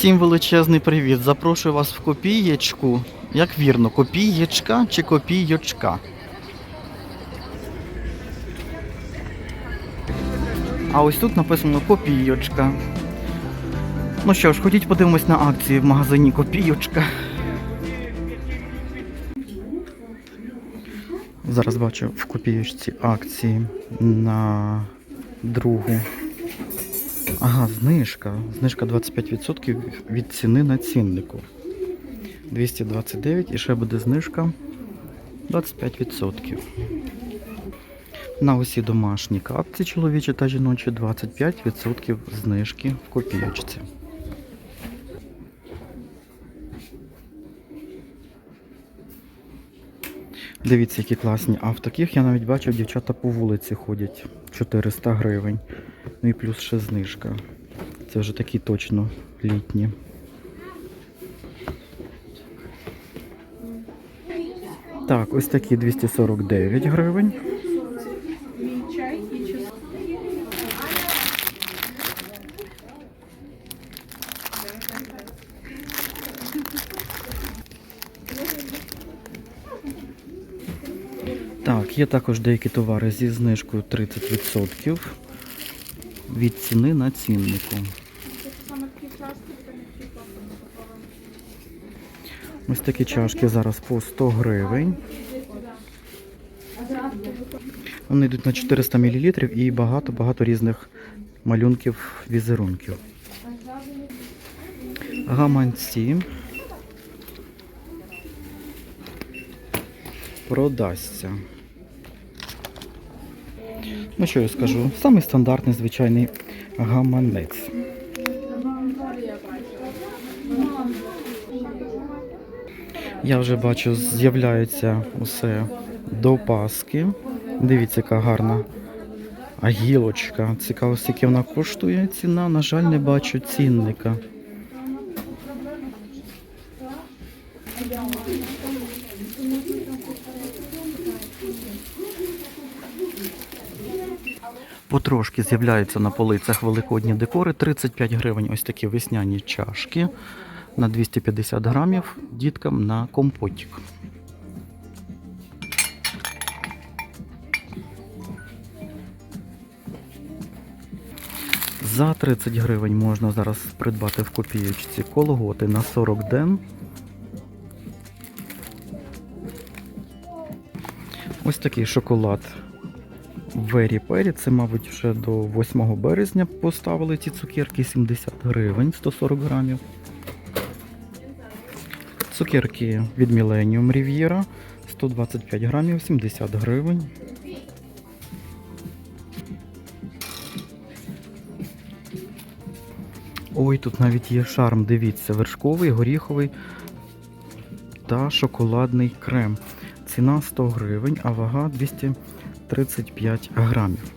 Всім величезний привіт. Запрошую вас в копієчку. Як вірно, копієчка чи копійочка? А ось тут написано копійочка. Ну що ж, ходіть подивимось на акції в магазині Копійочка. Зараз бачу в копійочці акції на другу. Ага, знижка. Знижка 25% від ціни на ціннику. 229 і ще буде знижка 25%. На усі домашні капці чоловічі та жіночі 25% знижки в копійочці. Дивіться, які класні. А в таких я навіть бачив, дівчата по вулиці ходять 400 гривень. Ну і плюс ще знижка. Це вже такі точно літні. Так, ось такі 249 гривень. Є також деякі товари зі знижкою 30% від ціни на ціннику. Ось такі чашки зараз по 100 гривень. Вони йдуть на 400 мл і багато-багато різних малюнків, візерунків. Гаманці. Продасться. Ну що я скажу? Самий стандартний звичайний гаманець. Я вже бачу, з'являється усе до Паски. Дивіться, яка гарна агілочка. Цікаво, скільки вона коштує. Ціна, на жаль, не бачу цінника. Потрошки з'являються на полицях великодні декори. 35 гривень ось такі весняні чашки на 250 грамів діткам на компотик. За 30 гривень можна зараз придбати в копієчці колготи на 40 ден. Ось такий шоколад Вері Пері. Це, мабуть, вже до 8 березня поставили ці цукерки 70 гривень 140 грамів. Цукерки від Millennium Riviera 125 грамів 70 гривень. Ой, тут навіть є шарм, дивіться, вершковий, горіховий та шоколадний крем. Ціна 100 гривень, а вага 235 грамів.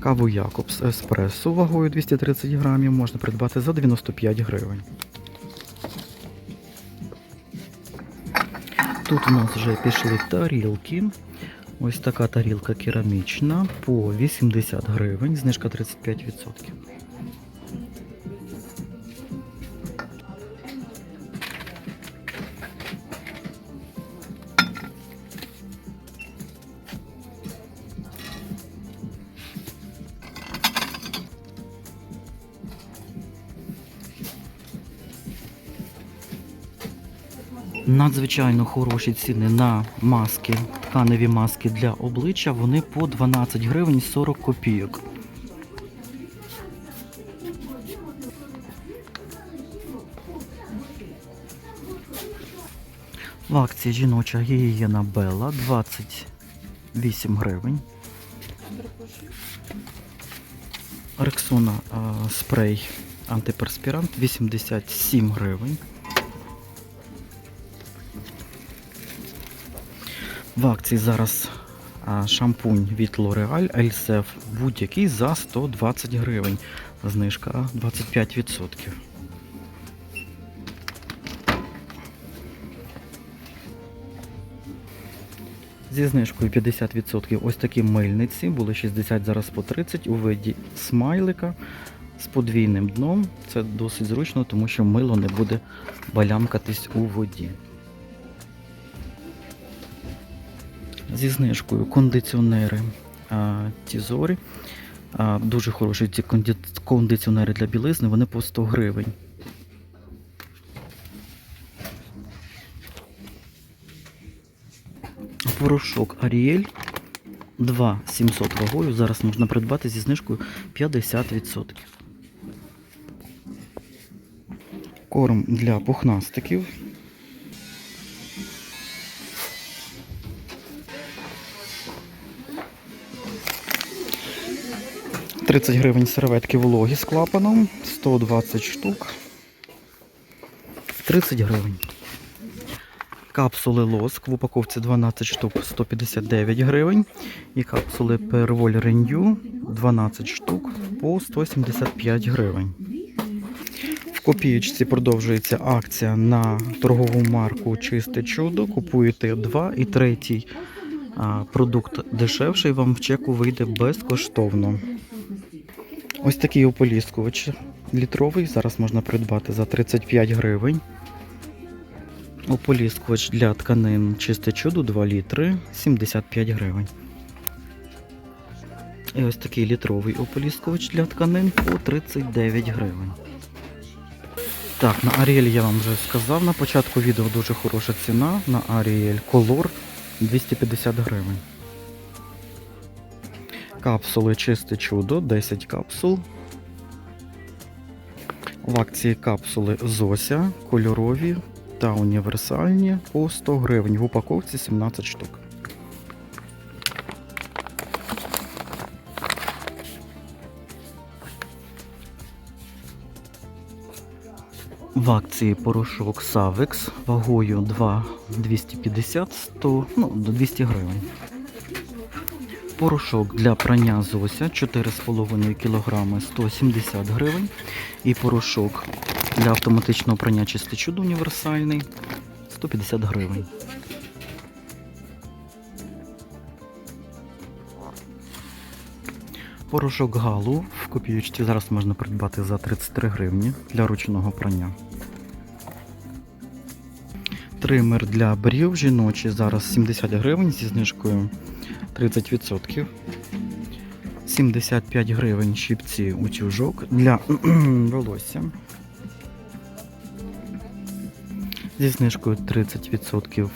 Каву Якобс Еспресо вагою 230 грамів можна придбати за 95 гривень. Тут у нас вже пішли тарілки. Ось така тарілка керамічна по 80 гривень, знижка 35%. Надзвичайно хороші ціни на маски, тканеві маски для обличчя. Вони по 12 гривень 40 копійок. В акції жіноча гігієна Белла 28 гривень. Рексона спрей антиперспірант 87 гривень. В акції зараз шампунь від L'Oreal Elsef будь-який за 120 гривень. Знижка 25%. Зі знижкою 50% ось такі мильниці, були 60, зараз по 30 у виді смайлика. з подвійним дном. Це досить зручно, тому що мило не буде балямкатись у воді. Зі знижкою кондиціонери Тізорі. Дуже хороші ці конді- кондиціонери для білизни, вони по 100 гривень. Порошок Аріель 2 700 вагою. Зараз можна придбати зі знижкою 50%. Корм для пухнастиків. Тридцять гривень серветки вологі з клапаном, 120 штук. 30 гривень. Капсули лоск в упаковці 12 штук 159 гривень. І капсули Перволь Renew 12 штук по 175 гривень. В копієчці продовжується акція на торгову марку Чисте чудо. Купуєте два і третій продукт дешевший вам в чеку вийде безкоштовно. Ось такий ополіскувач літровий. Зараз можна придбати за 35 гривень. Ополіскувач для тканин чисте чудо 2 літри 75 гривень. І ось такий літровий ополіскувач для тканин по 39 гривень. Так, на Ariel я вам вже сказав на початку відео дуже хороша ціна. На Ariel Color 250 гривень. Капсули чисте чудо 10 капсул. В акції капсули Зося кольорові та універсальні по 100 гривень. В упаковці 17 штук. В акції порошок Savex вагою 2 250 100, ну, до 200 гривень. Порошок для прання Зося 4,5 кг 170 гривень. І порошок для автоматичного прання чисте чудо універсальний 150 гривень. Порошок Галу в копієчці зараз можна придбати за 33 гривні для ручного прання. Тример для брів жіночий зараз 70 гривень зі знижкою 30%. 75 гривень щипці утюжок для волосся. Зі знижкою 30%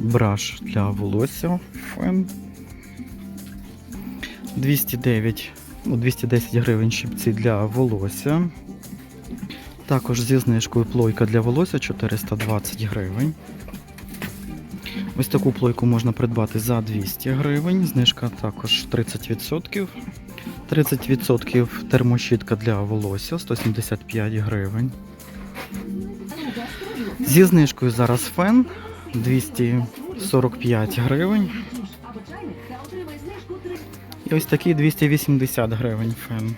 браш для волосся. Фен. 209, ну, 210 гривень щипці для волосся. Також зі знижкою плойка для волосся 420 гривень. Ось таку плойку можна придбати за 200 гривень. Знижка також 30%. 30% термощітка для волосся 175 гривень. Зі знижкою зараз фен 245 гривень. І ось такий 280 гривень фен.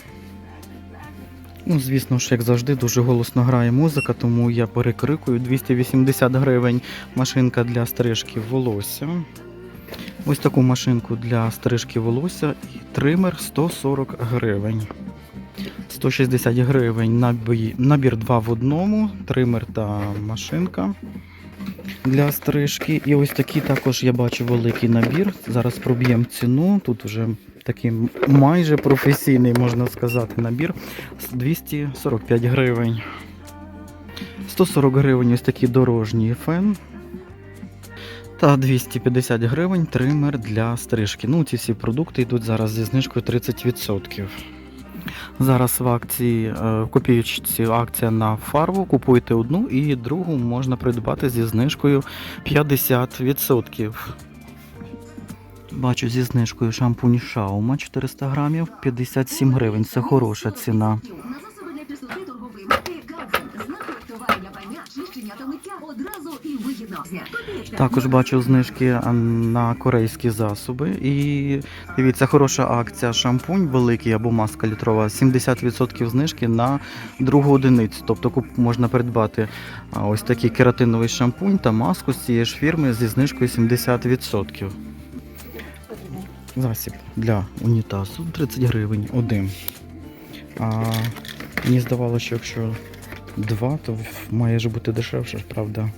Ну, звісно ж, як завжди, дуже голосно грає музика, тому я перекрикую 280 гривень машинка для стрижки волосся. Ось таку машинку для стрижки волосся і тример 140 гривень. 160 гривень набір 2 в одному, тример та машинка для стрижки. І ось такий також я бачу великий набір. Зараз проб'ємо ціну. Тут вже такий майже професійний, можна сказати, набір. 245 гривень. 140 гривень ось такий дорожній фен. Та 250 гривень тример для стрижки. Ну, ці всі продукти йдуть зараз зі знижкою 30%. Зараз в акції е, в копієчці акція на фарбу. Купуйте одну і другу можна придбати зі знижкою 50%. Бачу зі знижкою шампунь Шаума 400 грамів 57 гривень. Це хороша ціна. На засоби для чистоти торгової марки Гаджет. Знакові товари для прання, чищення та миття одразу і вигідно. Копієчка. Також бачу знижки на корейські засоби. І дивіться, хороша акція шампунь великий або маска літрова. 70% знижки на другу одиницю. Тобто можна придбати ось такий кератиновий шампунь та маску з цієї ж фірми зі знижкою 70%. Засіб для унітазу 30 гривень один. А Мені здавалося, що якщо два, то має ж бути дешевше, правда.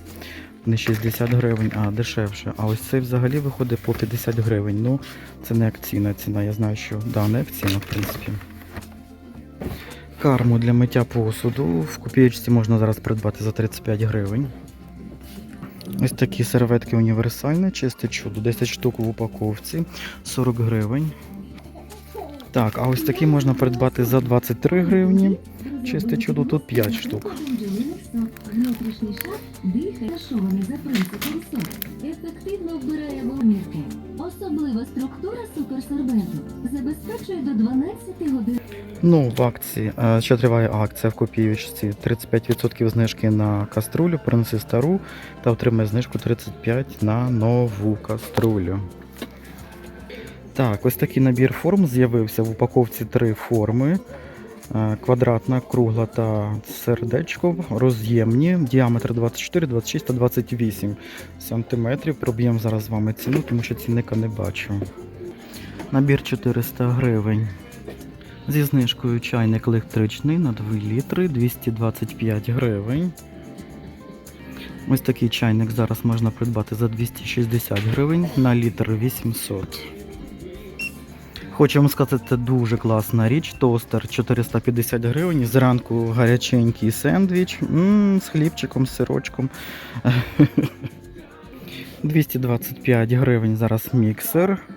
Не 60 гривень, а дешевше. А ось цей взагалі виходить по 50 гривень. Ну, це не акційна ціна. Я знаю, що да, не акційна, в принципі. Карму для миття посуду в копієчці можна зараз придбати за 35 гривень. Ось такі серветки універсальні, чисте чудо, 10 штук в упаковці, 40 гривень. Так, а ось такі можна придбати за 23 гривні. Чисте чудо, тут 5 штук. Внутрішній шар дихає шований за принципом СО. Ефективно вбирає вогнірки. Особлива структура суперсорбенту забезпечує до 12 годин. Ну, в акції, е, ще триває акція в копіючці. 35% знижки на каструлю, принеси стару та отримай знижку 35% на нову каструлю. Так, ось такий набір форм з'явився в упаковці три форми. Е, Квадратна, кругла та сердечко, роз'ємні, діаметр 24, 26 та 28 сантиметрів. Проб'ємо зараз з вами ціну, тому що цінника не бачу. Набір 400 гривень. Зі знижкою чайник електричний на 2 літри 225 гривень. Ось такий чайник зараз можна придбати за 260 гривень на літр 800. Хочу вам сказати, це дуже класна річ. Тостер 450 гривень. Зранку гаряченький сендвіч м з хлібчиком, з сирочком. 225 гривень зараз міксер.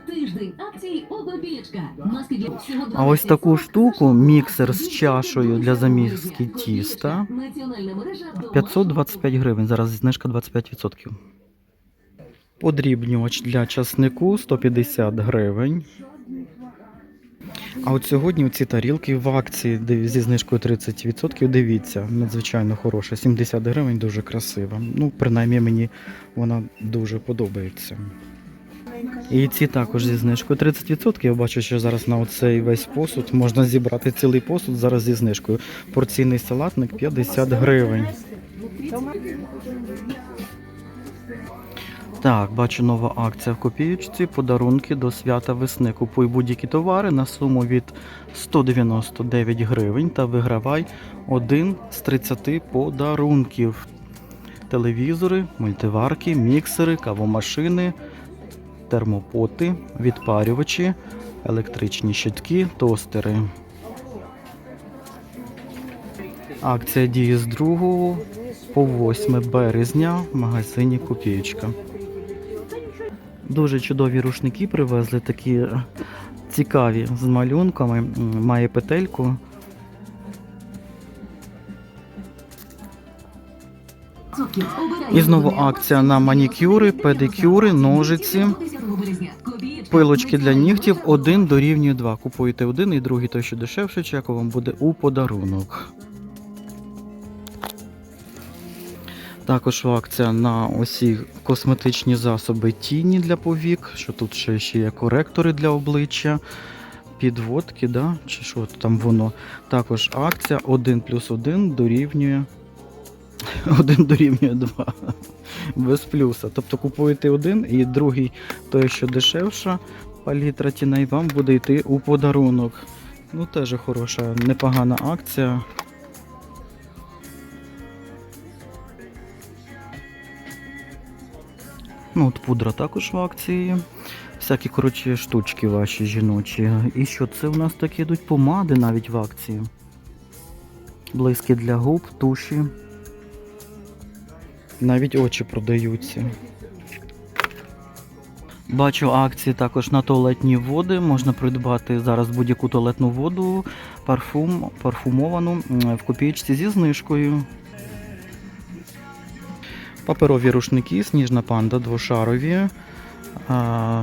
А ось таку штуку, міксер з чашою для заміски тіста. Національна мережа 525 гривень, зараз знижка 25%. Подрібнювач для часнику 150 гривень. А от сьогодні ці тарілки в акції зі знижкою 30%. Дивіться, надзвичайно хороша. 70 гривень, дуже красива. Ну, принаймні мені вона дуже подобається. І ці також зі знижкою 30%. Я бачу, що зараз на оцей весь посуд можна зібрати цілий посуд зараз зі знижкою. Порційний салатник 50 гривень. Так, бачу нова акція в копієчці. Подарунки до свята весни. Купуй будь-які товари на суму від 199 гривень та вигравай один з 30 подарунків. Телевізори, мультиварки, міксери, кавомашини, термопоти, відпарювачі, електричні щитки, тостери. Акція діє з 2 по 8 березня в магазині Копієчка. Дуже чудові рушники привезли, такі е, цікаві з малюнками. Має петельку. І знову акція на манікюри, педикюри, ножиці, пилочки для нігтів. Один дорівнює два. Купуєте один і другий той, що дешевше, чеко вам буде у подарунок. Також акція на усі косметичні засоби тіні для повік, що тут ще, ще є коректори для обличчя, підводки, да? чи що там воно. Також акція 1 плюс 1 дорівнює 1 дорівнює 2. Без плюса. Тобто купуєте один і другий, той, що дешевша, палітра тіней, вам буде йти у подарунок. Ну, теж хороша, непогана акція. Ну, от пудра також в акції. Всякі, коротше, штучки ваші жіночі. І що це у нас такі йдуть помади навіть в акції. Блиски для губ, туші. Навіть очі продаються. Бачу акції також на туалетні води. Можна придбати зараз будь-яку туалетну воду, парфум, парфумовану в копійці зі знижкою. Паперові рушники, сніжна панда двошарові.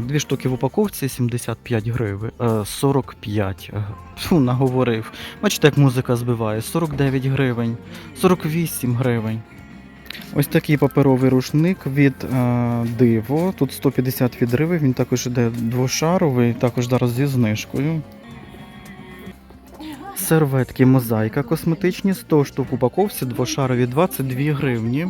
Дві штуки в упаковці 75 гривень. Е, 45. Е, Фу, наговорив. Бачите, як музика збиває. 49 гривень, 48 гривень. Ось такий паперовий рушник від е, Диво. Тут 150 відривів, він також іде двошаровий, також зараз зі знижкою. Серветки мозаїка косметичні, 100 штук упаковці, двошарові 22 гривні.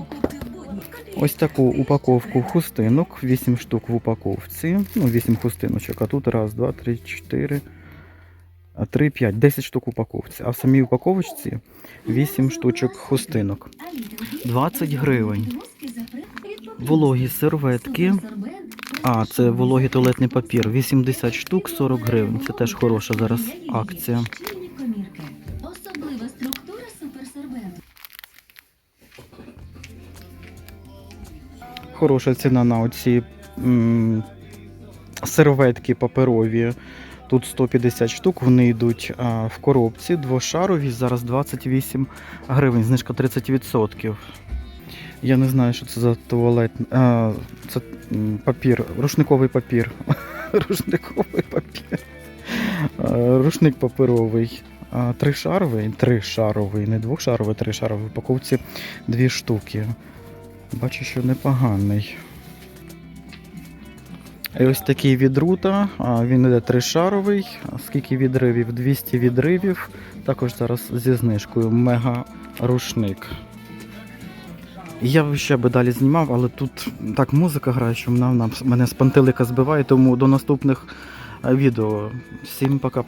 Ось таку упаковку хустинок, 8 штук в упаковці. Ну, 8 хустиночок, а тут раз, два, три, чотири. а 3-5, 10 штук упаковці. А в самій упаковочці 8 штучок хустинок. 20 гривень. Вологі серветки. А, це вологий туалетний папір. 80 штук, 40 гривень. Це теж хороша зараз акція. Хороша ціна на оці м, серветки паперові. Тут 150 штук, вони йдуть а, в коробці, двошарові, зараз 28 гривень, знижка 30%. Я не знаю, що це за туалет. А, це папір, рушниковий папір. Рушниковий папір. Рушник паперовий. Тришаровий, тришаровий, не двохшаровий, тришаровий. В упаковці дві штуки. Бачу, що непоганий. І ось такий від рута. Він іде тришаровий. Скільки відривів? 200 відривів. Також зараз зі знижкою мега рушник. Я ще би далі знімав, але тут так музика грає, що вона мене з пантелика збиває, тому до наступних е, відео. Всім пока.